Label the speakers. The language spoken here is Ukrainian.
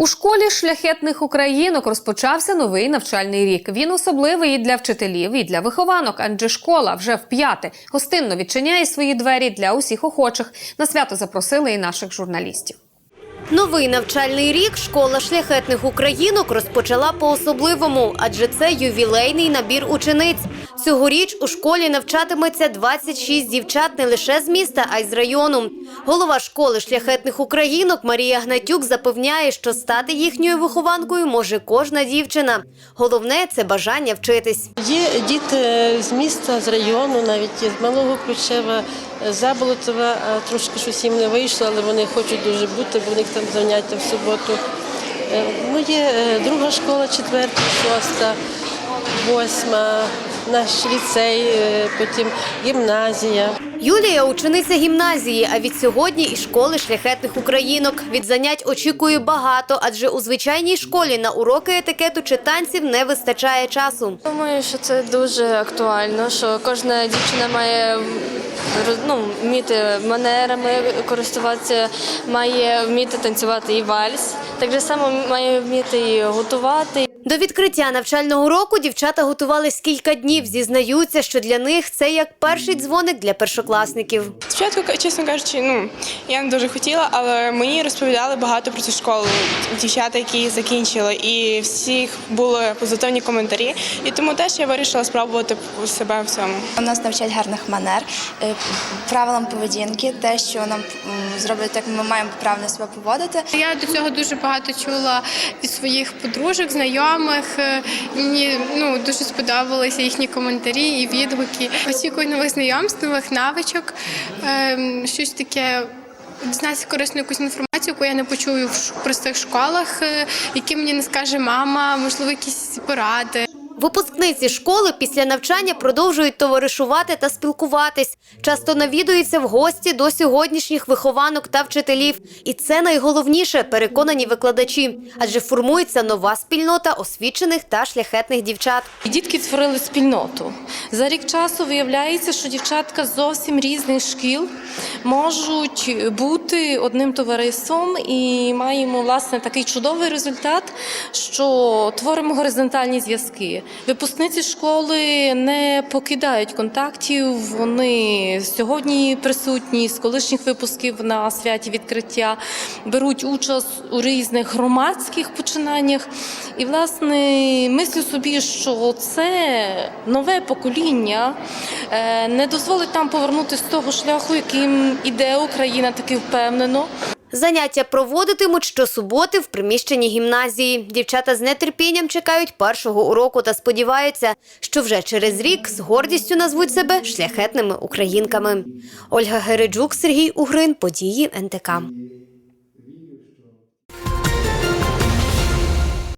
Speaker 1: У школі шляхетних українок розпочався новий навчальний рік. Він особливий і для вчителів, і для вихованок, адже школа вже вп'яте гостинно відчиняє свої двері для усіх охочих. На свято запросили і наших журналістів.
Speaker 2: Новий навчальний рік школа шляхетних українок розпочала по-особливому, адже це ювілейний набір учениць. Цьогоріч у школі навчатиметься 26 дівчат не лише з міста, а й з району. Голова школи шляхетних українок Марія Гнатюк запевняє, що стати їхньою вихованкою може кожна дівчина. Головне це бажання вчитись.
Speaker 3: Є діти з міста, з району, навіть з Малого Ключева, Заболотова, трошки щось їм не вийшло, але вони хочуть дуже бути, бо в них там заняття в суботу. Е, Ну, є е, друга школа, четверта, шоста, восьма, наш ліцей, е, потім гімназія.
Speaker 2: Юлія учениця гімназії, а від сьогодні і школи шляхетних українок. Від занять очікує багато, адже у звичайній школі на уроки етикету чи танців не вистачає часу.
Speaker 4: Думаю, що це дуже актуально, що кожна дівчина має ну, вміти манерами користуватися, має вміти танцювати і вальс. Так же само має вміти і готувати.
Speaker 2: До відкриття навчального року дівчата готувались кілька днів. Зізнаються, що для них це як перший дзвоник для першокласників.
Speaker 5: Спочатку, чесно кажучи, ну я не дуже хотіла, але мені розповідали багато про цю школу. Дівчата, які її закінчили, і всіх були позитивні коментарі. І тому теж я вирішила спробувати себе в цьому.
Speaker 6: У нас навчать гарних манер, е, правилам поведінки, те, що нам зроблять, як ми маємо правильно себе поводити.
Speaker 7: Я до цього дуже багато чула від своїх подружок, знайомих. Е, Мені ну дуже сподобалися їхні коментарі і відгуки. Очікую нових знайомств, нових навичок, ем, щось таке. Дізнатися корисну якусь інформацію, яку я не почую в простих школах, е, які мені не скаже мама, можливо, якісь поради.
Speaker 2: Випускниці школи після навчання продовжують товаришувати та спілкуватись. Часто навідуються в гості до сьогоднішніх вихованок та вчителів. І це найголовніше, переконані викладачі, адже формується нова спільнота освічених та шляхетних дівчат.
Speaker 8: Дітки створили спільноту. За рік часу виявляється, що дівчатка з зовсім різних шкіл можуть бути одним товариством і маємо власне такий чудовий результат, що творимо горизонтальні зв'язки. Випускниці школи не покидають контактів. Вони сьогодні присутні з колишніх випусків на святі відкриття, беруть участь у різних громадських починаннях. І, власне, мислю собі, що це нове покоління е, не дозволить нам повернути з того шляху, яким іде Україна, таки впевнено.
Speaker 2: Заняття проводитимуть щосуботи в приміщенні гімназії. Дівчата з нетерпінням чекають першого уроку та сподіваються, що вже через рік з гордістю назвуть себе шляхетними українками. Ольга Гереджук, Сергій Угрин, події НТК.